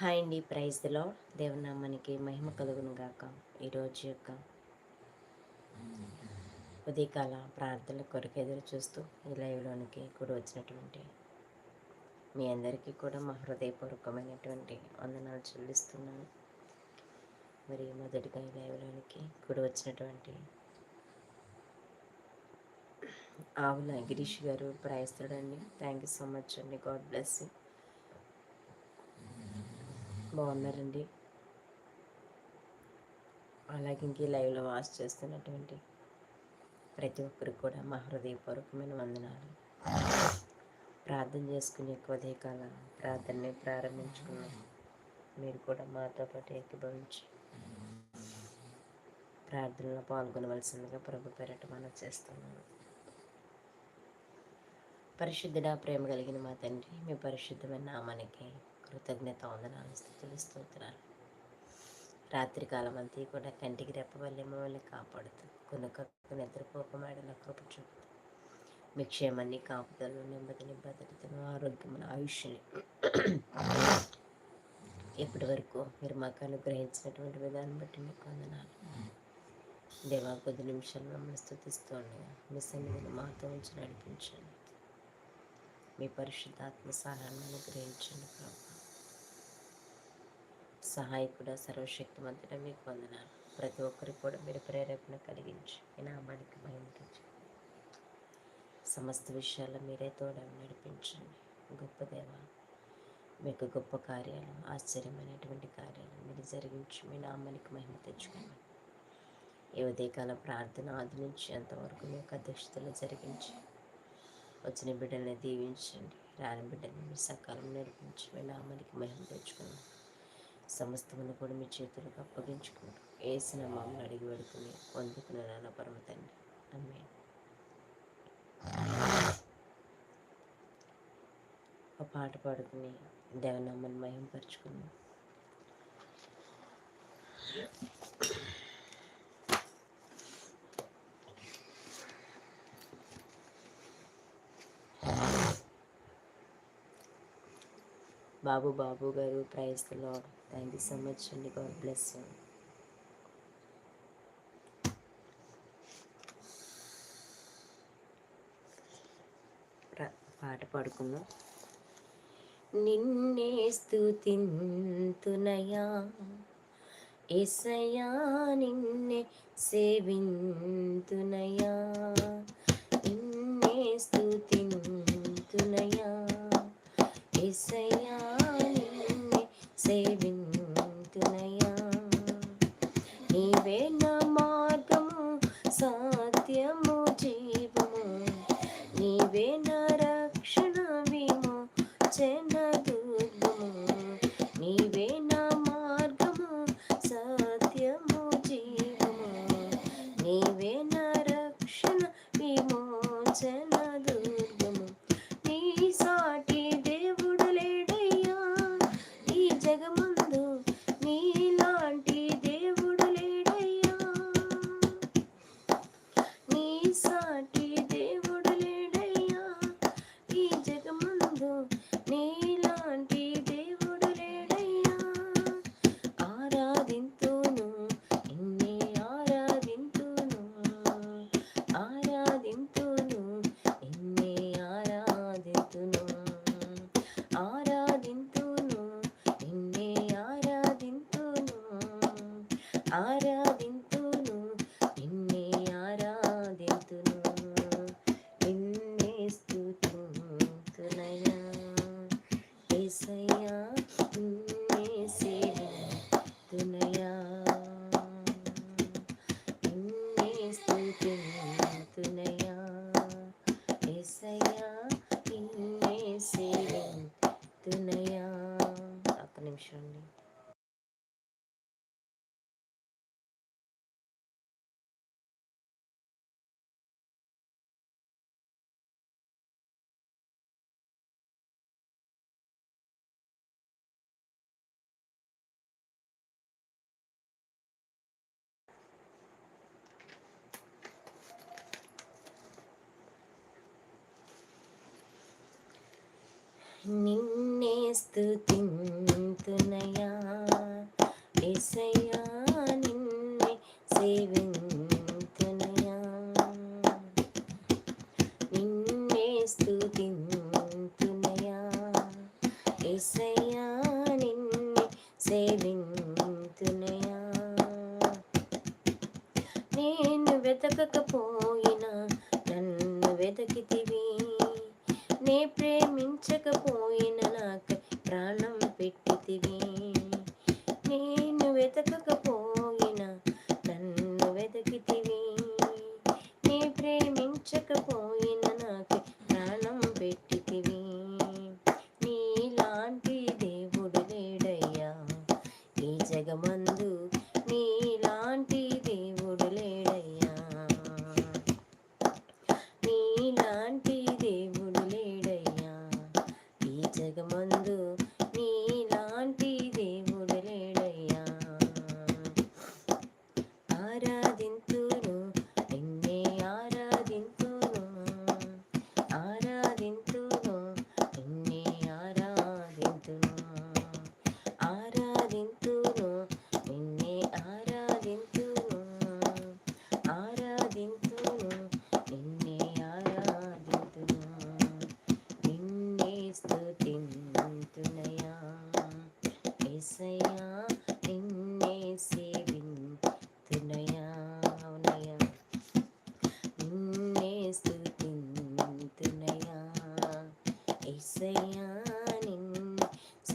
Hi అండి ప్రైజ్లో దేవునామానికి మహిమ కలుగును గాక. ఈరోజు యొక్క ఉదయకాల ప్రార్థనల కొరకు ఎదురు చూస్తూ ఈ లైవ్లోనికి కూడా వచ్చినటువంటి మీ అందరికీ కూడా మా హృదయపూర్వకమైనటువంటి వందనాలు చెల్లిస్తున్నాను. మరి మొదటిగా ఈ లైవ్లోనికి కూడా వచ్చినటువంటి ఆవుల గిరీష్ గారు ప్రయస్తుడండి థ్యాంక్ యూ సో మచ్ అండి. గాడ్ బ్లెస్ యూ బాగున్నారండి. అలాగే ఇంక లైవ్లో వాచ్ చేస్తున్నటువంటి ప్రతి ఒక్కరికి కూడా మా హృదయపూర్వకమైన వందనాలు. ప్రార్థన చేసుకుని ఎక్కువ ఉదయకాల ప్రార్థనని ప్రారంభించుకున్నాం మీరు కూడా మాతో పాటు ఏకీభవించి ప్రార్థనలో పాల్గొనవలసిందిగా ప్రభు పేరట మనం చేస్తున్నాను పరిశుద్ధుడా ప్రేమ కలిగిన మా తండ్రి మీ పరిశుద్ధమైన నామానికి కృతజ్ఞత వందనాలు స్థితులు స్తోత్రాలు రాత్రికాలం అంతా కూడా కంటికి రెప్పవల్లి మమ్మల్ని కాపాడుతుంది కొనుక్కు నిద్రపోకమాడిన కృప చూపుతుంది మీ క్షేమాన్ని కాపుదలు నెమ్మదిని భద్రతను ఆరోగ్యమును ఆయుష్ని ఇప్పటి వరకు మీరు మాకు అనుగ్రహించినటువంటి విధానం బట్టి మీకు వందనాలు. దేవా కొద్ది నిమిషాలు మమ్మల్ని స్థుతిస్తూ ఉండగా మీ సన్నిధిని మాతో ఉంచి నడిపించండి. మీ పరిశుద్ధాత్మ సహాయాన్ని అనుగ్రహించండి ప్రభు. సహాయకుడ సర్వశక్తిమంతుడ మీకు వందనాలు. ప్రతి ఒక్కరికి కూడా మీరు ప్రేరేపణ కలిగించి మీ నామానికి భయంకించి సమస్త విషయాల్లో మీరే తోడ నడిపించండి. గొప్ప దేవ మీకు గొప్ప కార్యాలు ఆశ్చర్యమైనటువంటి కార్యాలు మీరు జరిగించి మీ నామానికి మహిమ తెచ్చుకోండి. ఈ ఉదయకాల ప్రార్థన ఆది నుంచి అంతవరకు మీ యొక్క అధ్యక్షతలో జరిగించి వచ్చిన బిడ్డల్ని దీవించండి. రాని బిడ్డల్ని మీ సకాలం నడిపించి మీ నామానికి మహిమ తెచ్చుకున్నాం సమస్తమును కూడా మీ చేతులకు అప్పగించుకుంటూ వేసిన మమ్మల్ని అడిగి పెడుకుని పొందుకున్న నాన్న పరమ తండ్రి. అమ్మే ఒక పాట పాడుకుని దేవనామని మహింపరుచుకున్నాం Babu Babu garu praise Lord thank you so much అండి. గాడ్ బ్లెస్ పాట పాడుకుందాం. నిన్నే స్థుతింతునయా ఎసయా నిన్నే సేవింతునయా నిన్నే స్థుతింతునయా ఎసయా సేవింతునయా నీవే నా ആരാ నిన్నే స్తుతింతునయా ಒಂದು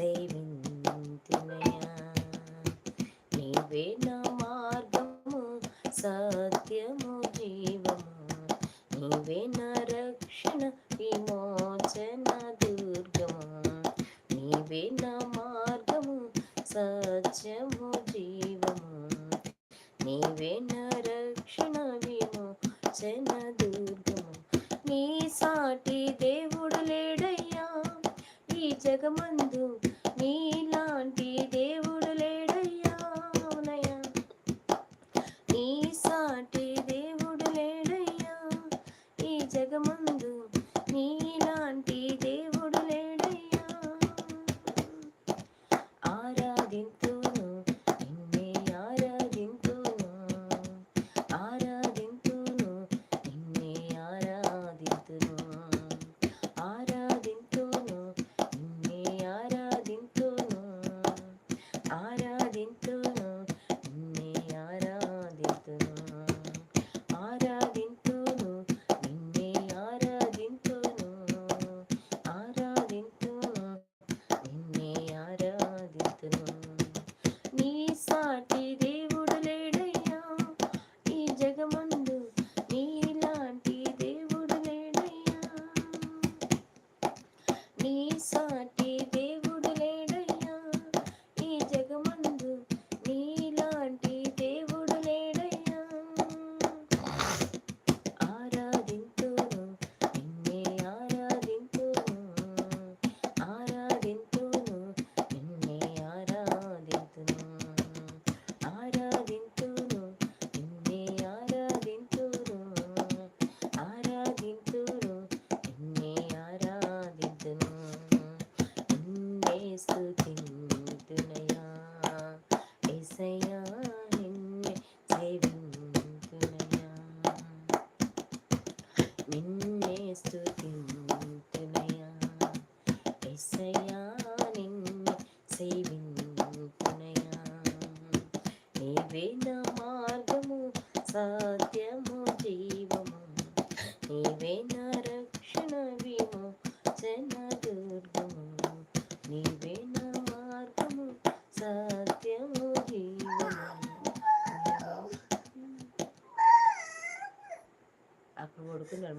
saving.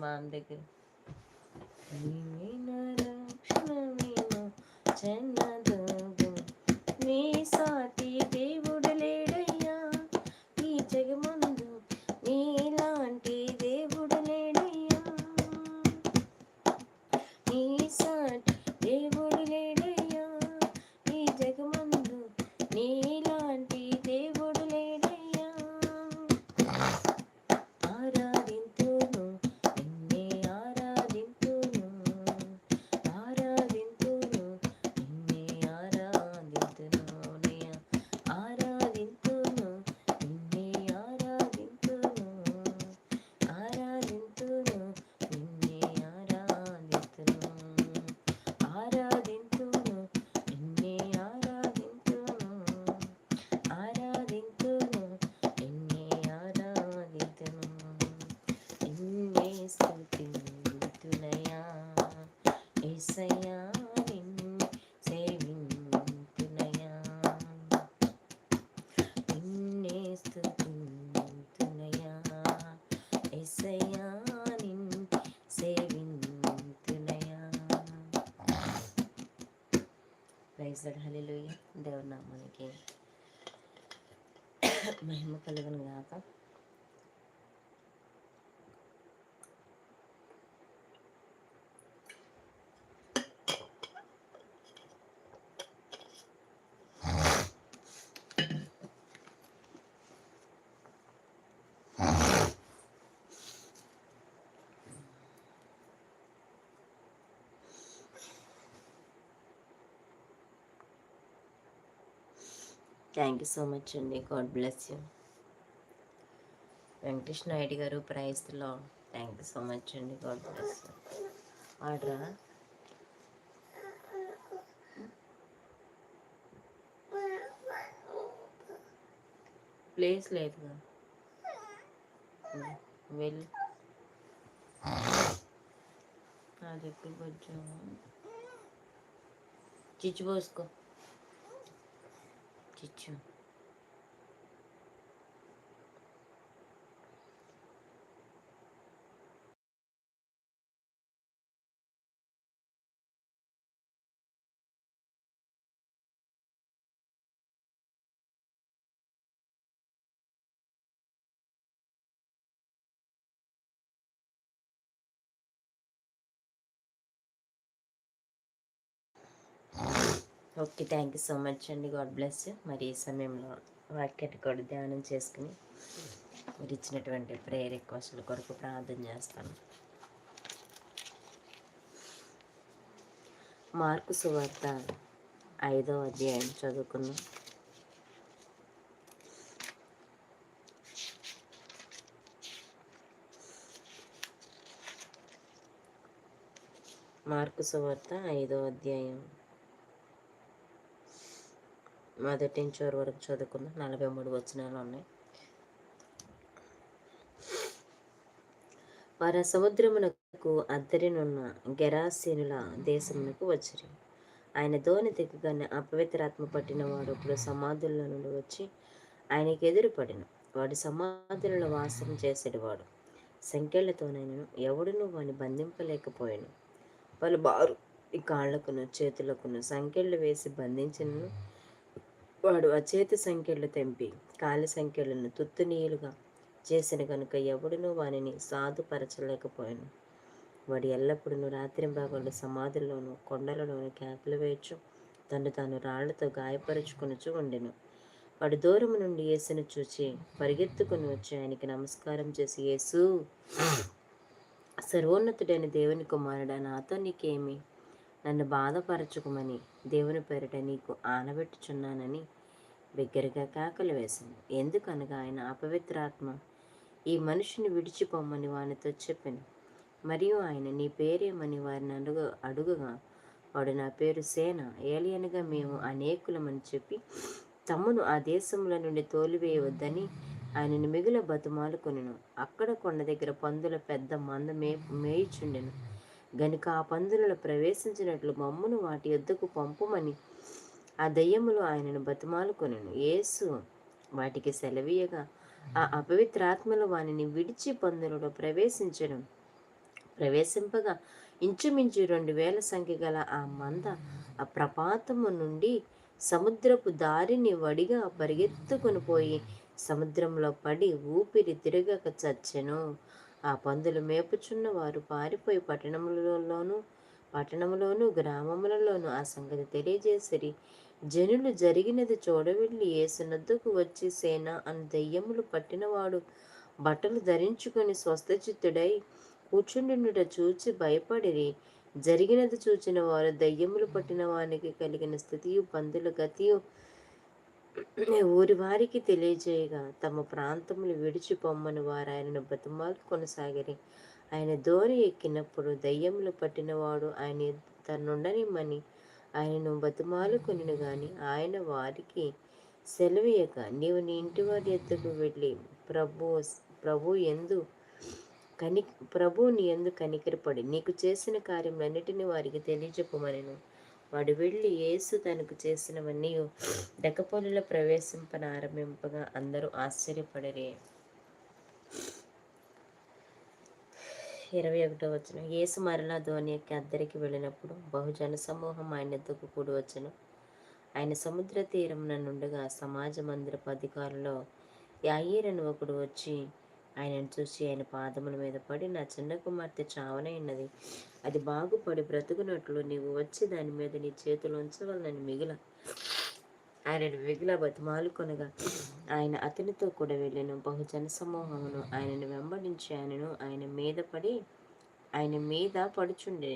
మన దగ్గర నీ సాటి దేవుడు లేడయ్యా. ఈ జగము ఏసయా నిన్ను సేవింతునయా నిన్నే స్థుతింతునయా ఏసయా నిన్ను సేవింతునయా ప్రైజ్ దడ్ హల్లెలూయా దేవుని నామానికి మహిమ కలుగును గాక. థ్యాంక్ యూ సో మచ్ అండి God bless you Venkatesh Naidu garu ప్రైజ్లో థ్యాంక్ యూ సో మచ్ అండి గాడ్ బ్లెస్ యూ ఆర్డరా ప్లేస్ లేదుగా వెళ్ళి నా దగ్గరికి వచ్చాము చిచ్చు పోసుకో చిచ్చు okay thank you so much అండి. గాడ్ బ్లెస్ మరి ఈ సమయంలో వాక్యాన్ని కూడా ధ్యానం చేసుకుని మీరు ఇచ్చినటువంటి ప్రేయర్ రిక్వెస్ట్ల కొరకు ప్రార్థన చేస్తాను. మార్కు సువార్త ఐదో అధ్యాయం చదువుకున్నాం మార్కు సువార్త ఐదో అధ్యాయం మొదటి నుంచి చివరి వరకు చదువుకుందాం నలభై మూడు వచనాలు ఉన్నాయి. వారు సముద్రమునకు అద్దరినున్న గెరాసీనుల దేశమునకు వచ్చిరి. ఆయన ధోని దిగ్గగానే అపవిత్రాత్మ పట్టిన వాడు ఇప్పుడు సమాధుల నుండి వచ్చి ఆయనకి ఎదురుపడిన. వాడు సమాధులలో వాసం చేసేటివాడు సంఖ్యలతోనైనా ఎవడును వాని బంధింపలేకపోయాను. వాళ్ళు బారు ఈ కాళ్ళకును చేతులకును సంఖ్యలు వేసి బంధించినను వాడు అచేతి సంఖ్యలు తెంపి కాలి సంఖ్యలను తుత్తునీయులుగా చేసిన కనుక ఎవడునూ వానిని సాధుపరచలేకపోయాను. వాడు ఎల్లప్పుడూ రాత్రి భాగంలో సమాధుల్లోనూ కొండలలోనూ క్యాపులు వేయచ్చు తను తాను రాళ్ళతో గాయపరుచుకొనుచు ఉండెను. వాడు దూరం నుండి యేసును చూచి పరిగెత్తుకుని వచ్చి ఆయనకి నమస్కారం చేసి యేసు సర్వోన్నతుడైన దేవుని కుమారుడా నాతో నీకేమి? నన్ను బాధపరచుకోమని దేవుని పేరిట నీకు ఆనబెట్టుచున్నానని బిగ్గరగా కేకలు వేసింది. ఎందుకనగా ఆయన అపవిత్రాత్మ? ఈ మనిషిని విడిచిపోమ్మని వానితో చెప్పాను. మరియు ఆయన నీ పేరేమని వారిని అడుగు అడుగుగా వాడు నా పేరు సేన. ఏలియన్గా మేము అనేకులమని చెప్పి తమ్మును ఆ దేశంలో నుండి తోలివేయవద్దని ఆయనను మిగుల బతుమాలు కొనిను. అక్కడ కొండ దగ్గర పందుల పెద్ద మంద మే మేయిచుండెను. గనుక ఆ పందులలో ప్రవేశించినట్లు మమ్మును వాటి యొద్దకు పంపుమని ఆ దయ్యములు ఆయనను బతిమాలుకొనెను. యేసు వాటికి సెలవీయగా ఆ అపవిత్రాత్మలు వానిని విడిచి పందులలో ప్రవేశించడం ప్రవేశింపగా ఇంచుమించు రెండు వేల సంఖ్య గల ఆ మంద ఆ ప్రపాతము నుండి సముద్రపు దారిని వడిగా పరిగెత్తుకుని పోయి సముద్రంలో పడి ఊపిరి తిరగక చచ్చెను. ఆ పందులు మేపుచున్న వారు పారిపోయి పట్టణములలోనూ పట్టణములోనూ గ్రామములలోనూ ఆ సంగతి తెలియజేసిరి. జనులు జరిగినది చూడవెళ్ళి ఏసునద్దుకు వచ్చి సేన అని దెయ్యములు పట్టినవాడు బట్టలు ధరించుకొని స్వస్థచిత్తుడై కూర్చుండుట చూచి భయపడిరి. జరిగినది చూచిన వారు దయ్యములు పట్టిన వానికి కలిగిన స్థితియు పందుల గతియు ఊరి వారికి తెలియజేయగా. తమ ప్రాంతములు విడిచి పొమ్మని వారు ఆయనను బతుమాలు కొనసాగిరి. ఆయన దోరి ఎక్కినప్పుడు దయ్యములు పట్టినవాడు ఆయన తన్నుండనిమ్మని ఆయనను బతుమాలు కొనిను గాని ఆయన వారికి సెలవీయక నీవు నీ ఇంటి వారి ఎత్తుకు వెళ్ళి ప్రభు ప్రభు ఎందు కని ప్రభు నీ ఎందు కనికరపడి నీకు చేసిన కార్యములన్నిటినీ వారికి తెలియజెప్పమనను. వాడు వెళ్ళి యేసు తనకు చేసినవన్నీ డెకపోలిలో ప్రవేశింపనారంభింపగా అందరూ ఆశ్చర్యపడరే. ఇరవై ఒకటో వచ్చిన యేసు మరలా ధోని యొక్క అద్దరికి వెళ్ళినప్పుడు బహుజన సమూహం ఆయన ఎద్దుకు కూడి వచ్చను? ఆయన సముద్ర తీరం నుండగా సమాజ మందిరపు అధికారులో యాయీరను ఒకడు వచ్చి ఆయనను చూసి ఆయన పాదముల మీద పడి నా చిన్న కుమార్తె చావనైనది అది బాగుపడి బ్రతుకున్నట్లు నీవు వచ్చి దాని మీద నీ చేతులు ఉంచవలనని మిగిల ఆయనను వెగుల బతుమాలు కొనగా ఆయన అతనితో కూడా వెళ్ళిన బహుజన సమూహమును ఆయనను వెంబడించి ఆయనను ఆయన మీద పడి ఆయన మీద పడుచుండే.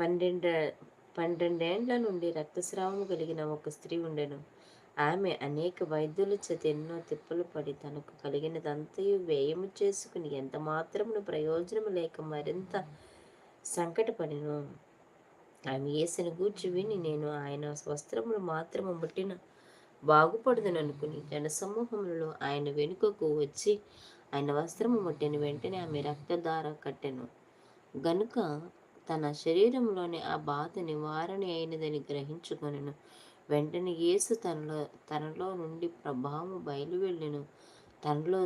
పన్నెండు పన్నెండేండ్ల నుండి రక్తస్రావము కలిగిన ఒక స్త్రీ ఉండెను. ఆమె అనేక వైద్యుల చేత ఎన్నో తిప్పలు పడి తనకు కలిగినదంతయు వ్యయము చేసుకుని ఎంత మాత్రమును ప్రయోజనం లేక మరింత సంకటపడిను. ఆమె వేసిన గూర్చి విని నేను ఆయన వస్త్రములు మాత్రము ముట్టిన బాగుపడదననుకుని జనసమూహములలో ఆయన వెనుకకు వచ్చి ఆయన వస్త్రము ముట్టిన వెంటనే ఆమె రక్తధార కట్టెను. గనుక తన శరీరంలోని ఆ బాధ నివారణ అయినదని గ్రహించుకొనెను. వెంటనే యేసు తనలో తనలో నుండి ప్రభావం బయలు వెళ్ళెను తనలో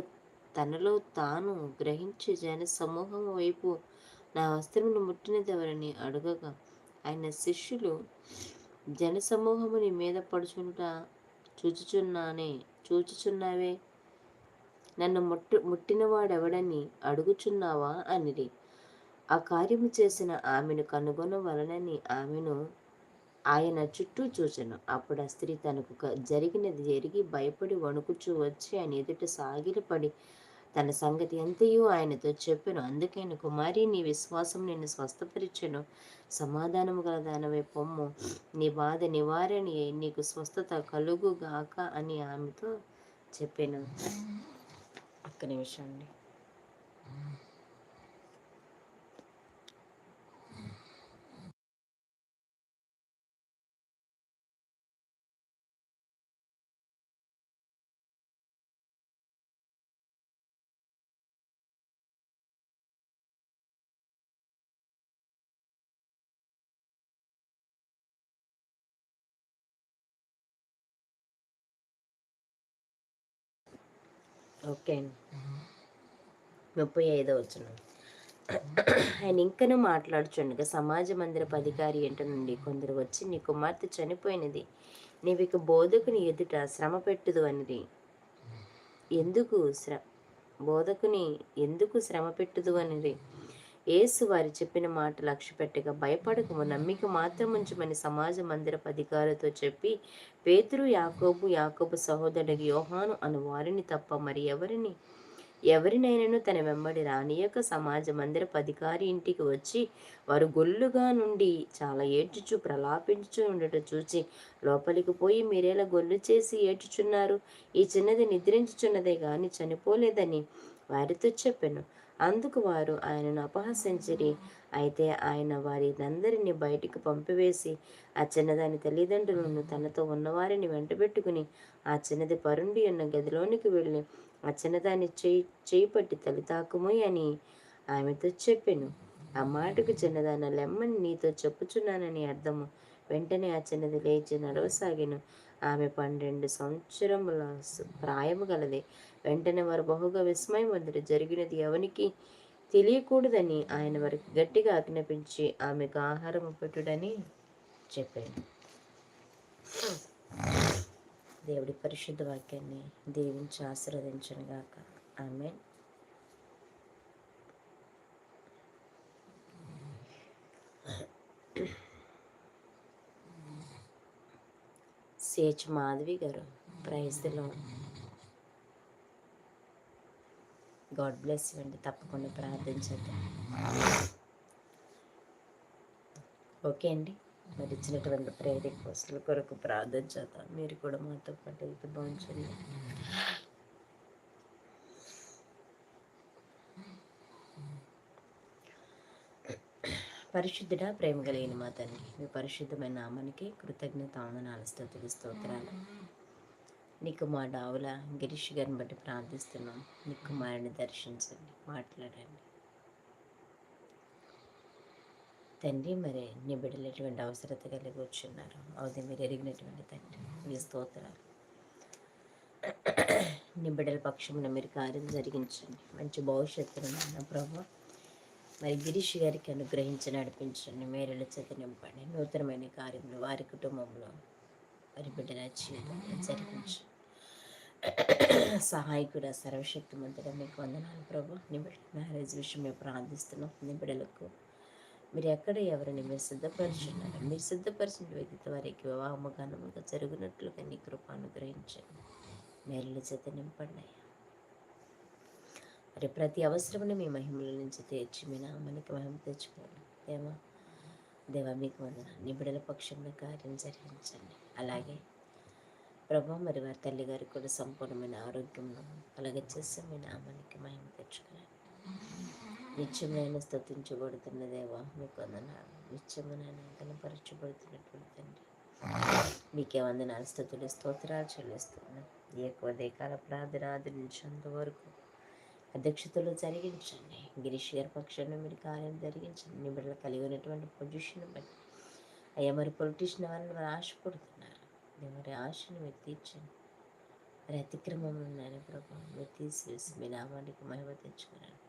తనలో తాను గ్రహించి జన సమూహం వైపు నా వస్త్రమును ముట్టినదెవరని అడగగా ఆయన శిష్యులు జనసమూహముని మీద పడుచుంట చూచుచున్నానే చూచుచున్నావే? నన్ను ముట్టు ముట్టినవాడెవడని అడుగుచున్నావా? అనిది ఆ కార్యము చేసిన ఆమెను కనుగొనవలనని ఆమెను ఆయన చుట్టూ చూచను. అప్పుడు ఆ స్త్రీ తనకు జరిగినది జరిగి భయపడి వణుకుచూ వచ్చి ఆయన ఎదుట సాగిలపడి తన సంగతి ఎంతయో ఆయనతో చెప్పాను. అందుకైన కుమారి నీ విశ్వాసం నిన్ను స్వస్థపరిచెను. సమాధానము గల దానవే పొమ్ము. నీ బాధ నివారణ. నీకు స్వస్థత కలుగుగాక అని ఆమెతో చెప్పాను. ఒక్క నిమిషం అండి. ఓకే అండి. ముప్పై ఐదో వచ్చిన ఆయన ఇంకనూ మాట్లాడుచుండగా సమాజ మందిరపు అధికారి ఎంట నుండి కొందరు వచ్చి నీ కుమార్తె చనిపోయినది. నీవు ఇక బోధకుని ఎదుట శ్రమ పెట్టుదు అనిది ఎందుకు శ్ర బోధకుని ఎందుకు శ్రమ పెట్టుదు అనిది ఏసు వారి చెప్పిన మాట లక్ష్య పెట్టగా భయపడకము. నమ్మిక మాత్రం ఉంచమని సమాజ మందిరపు అధికారులతో చెప్పి పేతురు యాకోబు యాకోబు సహోదరుడికి యోహాను అను వారిని తప్ప మరి ఎవరిని? ఎవరినైనాను తన వెంబడి రానియక సమాజ మందిరపు అధికారి ఇంటికి వచ్చి వారు గొల్లుగా నుండి చాలా ఏడ్చుచు ప్రలాపించుచు ఉండట చూచి లోపలికి పోయి మీరేలా గొల్లు చేసి ఏడ్చుచున్నారు? ఈ చిన్నది నిద్రించుచున్నదే గాని చనిపోలేదని వారితో చెప్పాను. అందుకు వారు ఆయనను అపహసించిరి. అయితే ఆయన వారినందరినీ బయటికి పంపివేసి ఆ చిన్నదాని తల్లిదండ్రులను తనతో ఉన్నవారిని వెంటబెట్టుకుని ఆ చిన్నది పరుండి ఉన్న గదిలోనికి వెళ్ళి ఆ చిన్నదాన్ని చేయి చేయి పట్టి తల్లి అని ఆమెతో చెప్పాను. ఆ మాటకు చిన్నదాన లెమ్మని నీతో చెప్పుచున్నానని అర్థము. వెంటనే ఆ చిన్నది లేచి నడవసాగాను. ఆమె పన్నెండు సంవత్సరముల ప్రాయము గలది. వెంటనే వారు బహుగా విస్మయం జరిగినది ఎవనికి తెలియకూడదని ఆయన వారికి గట్టిగా ఆజ్ఞాపించి ఆమెకు ఆహారం పెట్టుడని చెప్పాడు. దేవుడి పరిశుద్ధ వాక్యాన్ని దీవించి ఆశీర్వదించను గాక ఆమె సిహెచ్ మాధవి గారు. ప్రైజ్లో గాడ్ బ్లెస్ అండి. తప్పకుండా ప్రార్థించండి ఓకే అండి. మరి ఇచ్చినటువంటి ప్రేరిక పోస్టుల కొరకు ప్రార్థించేద్దాం మీరు కూడా మాతో పాటు వెళ్తే బాగుంచండి పరిశుద్ధుడ ప్రేమ కలిగిన మా తండ్రి మీ పరిశుద్ధమైన నామానికి కృతజ్ఞత ఆనందాలు స్థుతులు స్తోత్రాలు. నీకు మా డావుల గిరీష్ గారిని బట్టి ప్రార్థిస్తున్నాం. నీ కుమారుని దర్శించండి మాట్లాడండి. తండ్రి మరి నీ బిడ్డలటువంటి అవసరత కలిగి కూర్చున్నారు. అవుది మీరు ఎరిగినటువంటి తండ్రి మీ స్తోత్రాలు. నీ బిడ్డల పక్షమున మీరు కార్యం జరిగించండి. మంచి భవిష్యత్తును నా ప్రభావ మరి గిరీష్ గారికి అనుగ్రహించి నడిపించండి. మేరల చేత నింపండి నూతనమైన కార్యములు వారి కుటుంబంలో వారి బిడ్డల జీవితంలో జరిగించు సహాయకుడ సర్వశక్తిమంతుడ మీకు వందనాలు ప్రభు. నీ బిడ్డ మ్యారేజ్ విషయం మేము ప్రార్థిస్తున్నాం. నీ బిడ్డలకు మీరు ఎక్కడ ఎవరిని మీరు సిద్ధపరుచున్నారు? మీరు సిద్ధపరిచిన వ్యక్తి వారికి వివాహము ఘనముగా జరుగునట్లుగా నీ కృప అనుగ్రహించండి. మేరల చేత నింపండి మరి ప్రతి అవసరమును మీ మహిమల నుంచి తీర్చి మీ నామానికి మహిమ తెచ్చుకోండి. దేవా దేవా మీకు వందన నిబిడల పక్షంలో కార్యం జరిగించండి. అలాగే ప్రభా మరి వారి తల్లి గారికి కూడా సంపూర్ణమైన ఆరోగ్యంలో అలాగే మీ నామానికి మహిమ తెచ్చుకున్నాను నిత్యమైన స్థుతించబడుతున్న దేవా మీకు వందనాలు. నిత్యమైన కనపరచబడుతున్నటువంటి తండ్రి మీకే వందనాలు. స్థుతులు స్తోత్రాలు చెల్లిస్తున్నాను ఎక్కువ దేకాల ప్రార్థన ఆదరించేంత వరకు అధ్యక్షతలు జరిగించండి. గిరీష్ గారి పక్షాన్ని మీరు కార్యం జరిగించండి. నిబడులు కలిగి ఉన్నటువంటి పొజిషన్ బట్టి. అయ్యా మరి పొలిటీషియన్ వాళ్ళని మరి ఆశపడుతున్నారు మరి ఆశను మీరు తీర్చండి. మరి అతిక్రమం ఉన్నాయని ప్రభావం మీరు తీసివేసి మీ నామానికి మహిమ తెచ్చుకున్నాను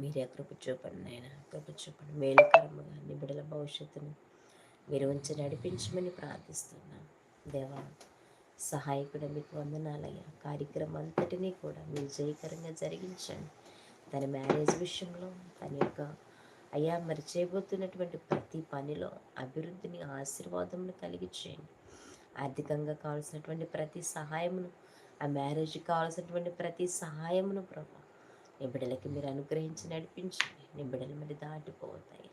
మీరే కృప చూపండి నాయన. కృప చూపండి. మేలుకరముగా నిబిడల భవిష్యత్తును మీరు ఉంచి నడిపించమని ప్రార్థిస్తున్నాను దేవా సహాయకుడు మీకు వందనాలయ్యా. కార్యక్రమం అంతటినీ కూడా మీరు జయకరంగా జరిగించండి. తన మ్యారేజ్ విషయంలో తన యొక్క అయ్యా మరి చేయబోతున్నటువంటి ప్రతి పనిలో అభివృద్ధిని ఆశీర్వాదమును కలిగి చేయండి. ఆర్థికంగా కావాల్సినటువంటి ప్రతి సహాయమును ఆ మ్యారేజ్కి కావాల్సినటువంటి ప్రతి సహాయమును ప్రభా నిబిడలకి మీరు అనుగ్రహించి నడిపించండి. నిబిడలు మరి దాటిపోతాయి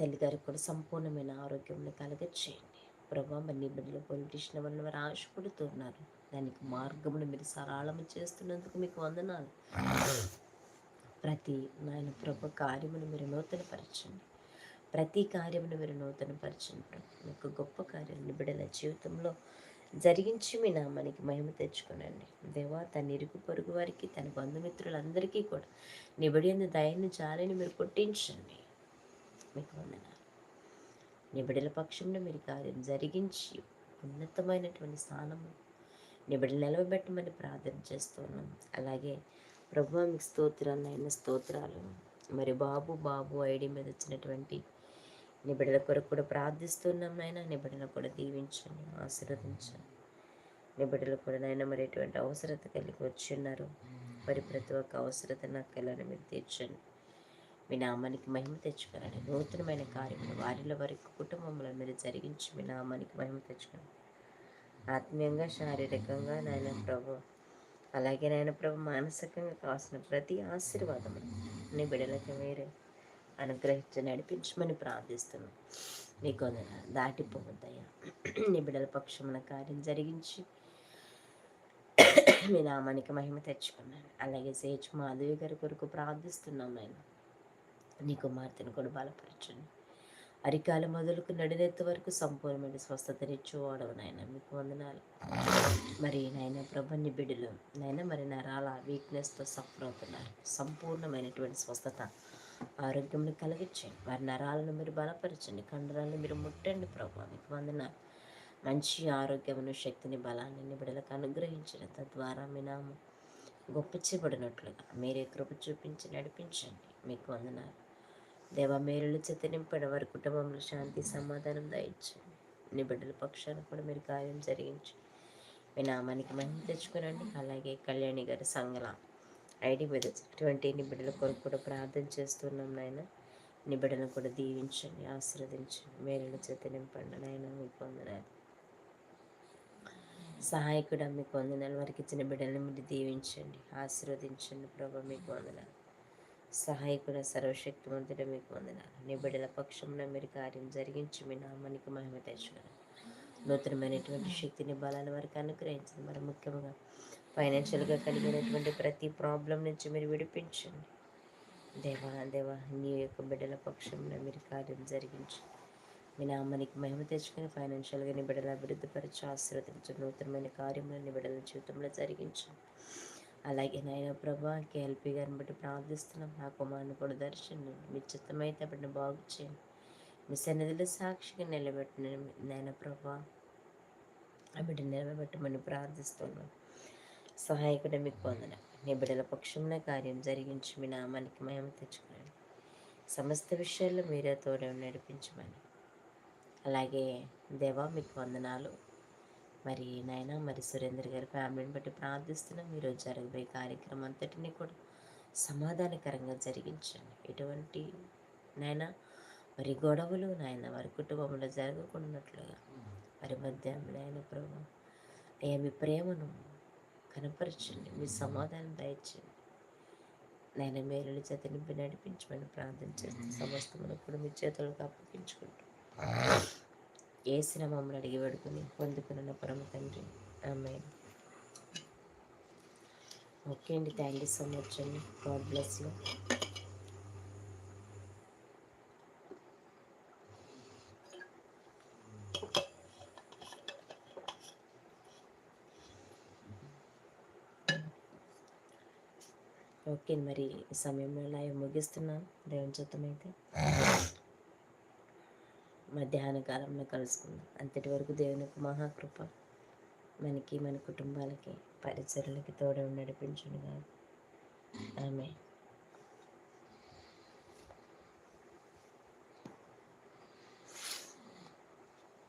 తల్లిగారికి కూడా సంపూర్ణమైన ఆరోగ్యం కలగచ్చేయండి ప్రభా మరి నీ బిడ్డలు పొలిటీషియన్ వల్ల వారు ఆశపడుతున్నారు. దానికి మార్గమును మీరు సరళము చేస్తున్నందుకు మీకు వందనాలు. ప్రతి నాయన ప్రభు కార్యమును మీరు నూతనపరచండి. ప్రతి కార్యమును మీరు నూతనపరచండి ప్రభు. మీకు గొప్ప కార్యం బిడ్డల జీవితంలో జరిగించి మీ నామానికి మహిమ తెచ్చుకునండి. దేవా తన ఇరుగు పొరుగు వారికి తన బంధుమిత్రులందరికీ కూడా నిబడి దయని జాలని మీరు పుట్టించండి మీకు వందనాలు. నిబిడల పక్షంలో మీరు కార్యం జరిగించి ఉన్నతమైనటువంటి స్థానము నిబిడ నిలవబెట్టమని ప్రార్థన చేస్తున్నాం. అలాగే ప్రభు మీకు స్తోత్రాలు అయిన స్తోత్రాలు. మరి బాబు బాబు ఐడి మీద వచ్చినటువంటి నిబిడల కొరకు కూడా ప్రార్థిస్తున్నాం నాయన. నిబిడల కూడా దీవించండి ఆశీర్వదించండి. నిబిడలు కూడా నాయన మరి ఎటువంటి అవసరత కలిగి వచ్చి ఉన్నారు. మరి ప్రతి ఒక్క అవసరత నాకు మీరు తీర్చండి. మీ నామానికి మహిమ తెచ్చుకోనండి. నూతనమైన కార్యములు వారిలో వారి కుటుంబంలో మీరు జరిగించి మీ నామానికి మహిమ తెచ్చుకోండి ఆత్మీయంగా శారీరకంగా నాయన ప్రభు అలాగే నాయన ప్రభు మానసికంగా కావాల్సిన ప్రతి ఆశీర్వాదము నీ బిడలకి మీరే అనుగ్రహించి నడిపించమని ప్రార్థిస్తున్నాం. మీకు దాటిపోవద్దయ్యా నీ బిడల పక్షమున కార్యం జరిగించి మీ నామానికి మహిమ తెచ్చుకున్నాను అలాగే సేచ్ మాధవి గారి కొరకు ప్రార్థిస్తున్నాం నేను నీ కుమార్తెను కూడా బలపరచండి. అరికాలు మొదలుకు నడినెత్త వరకు సంపూర్ణమైన స్వస్థతనిచ్చేవాడవు నాయన మీకు వందనాలు. మరి నాయన ప్రభుని బిడ్డలు నాయన మరి నరాల వీక్నెస్తో సఫర్ అవుతున్నారు. సంపూర్ణమైనటువంటి స్వస్థత ఆరోగ్యంని కలిగించండి. వారి నరాలను మీరు బలపరచండి. కండరాలను మీరు ముట్టండి ప్రభు మీకు వందనాలు. మంచి ఆరోగ్యమును శక్తిని బలాన్ని బిడ్డలకు అనుగ్రహించిన తద్వారా మీ నామం గొప్ప చేయబడినట్లుగా మీరే కృప చూపించి నడిపించండి. మీకు వందనాలు. దేవ మేలులు చెత్త నింపడం వారి కుటుంబంలో శాంతి సమాధానం దయచండి నీ బిడ్డల పక్షాన కూడా మీరు కార్యం జరిగించి. మీ నామానికి మంచి తెచ్చుకునండి. అలాగే కళ్యాణి గారి సంగల ఐడి మీద అటువంటి నీ బిడ్డల కొరకు కూడా ప్రార్థన చేస్తున్నాం నాయన. నీ బిడ్డలను కూడా దీవించండి ఆశీర్వదించండి. మేలు చేత నింపండి నాయన. మీకు వందనాలు. సహాయకుడు మీకు వందనాలు. వారికి ఇచ్చిన బిడ్డలను మీరు దీవించండి ఆశీర్వదించండి. ప్రభు మీకు వందనాలు. సహాయకుడ సర్వశక్తివంతుడ మీకు వందనాలు. నీ బిడ్డల పక్షంలో మీరు కార్యం జరిగించి మీ నామానికి మహిమ తెచ్చుకున్నారు నూతనమైనటువంటి శక్తిని బలాన్ని వారికి అనుగ్రహించింది మరి ముఖ్యంగా ఫైనాన్షియల్గా కలిగినటువంటి ప్రతి ప్రాబ్లం నుంచి మీరు విడిపించండి. దేవా దేవా నీ యొక్క బిడ్డల పక్షంలో మీరు కార్యం జరిగించి. మీ నామానికి మహిమ తెచ్చుకొని ఫైనాన్షియల్గా నీ బిడ్డల అభివృద్ధిపరిచి ఆశీర్వదించండి నూతనమైన కార్యములను నీ బిడ్డల జీవితంలో జరిగించండి అలాగే నాయన ప్రభా కేఎల్పి గారిని బట్టి ప్రార్థిస్తున్నాం. నా కుమారుని కూడా దర్శనం మీ చిత్తమైతే బిడ్డను బాగు చేయండి. మీ సన్నిధిలో సాక్షిగా నిలబెట్టిన నాయన ప్రభా ఆ బిడ్డ నిలబెట్టమని ప్రార్థిస్తున్నాం. సహాయకుడు మీకు పొందన నీ బిడ్డల పక్షమున కార్యం జరిగించి మీ నామానికి మహిమ తెచ్చుకున్నాను సమస్త విషయాల్లో మీరే తోడే నడిపించమని. అలాగే దేవా మీకు వందనాలు. మరి నాయన మరి సురేందర్ గారి ఫ్యామిలీని బట్టి ప్రార్థిస్తున్నాం. ఈరోజు జరగబోయే కార్యక్రమం అంతటిని కూడా సమాధానకరంగా జరిగించండి. ఎటువంటి నాయన మరి గొడవలు నాయన వారి కుటుంబంలో జరగకుండాట్లుగా మరి మధ్య నాయన ప్రభు అయ్యా మీ ప్రేమను కనపరచండి. మీ సమాధానం దయచండి నాయన మేలుని చేత నింపి నడిపించమని ప్రార్థించండి. సమస్తమును కూడా మీ చేతులకు అప్పగించుకుంటాం. ఏసిన మమ్మల్ని అడిగి పెడుకుని పొందుకున్న పరమ తండ్రి. ఆమె ఓకే అండి థ్యాంక్ యూ సో మచ్ అండి. గాడ్ బ్లెస్ యూ ఓకే మరి సమయంలో లైవ్ ముగిస్తున్నాను దేవుని చిత్తమైతే మధ్యాహ్న కాలంలో కలుసుకుందాం. అంతటి వరకు దేవుని యొక్క మహాకృప మనకి మన కుటుంబాలకి పరిచర్లకి తోడే నడిపించునుగా ఆమె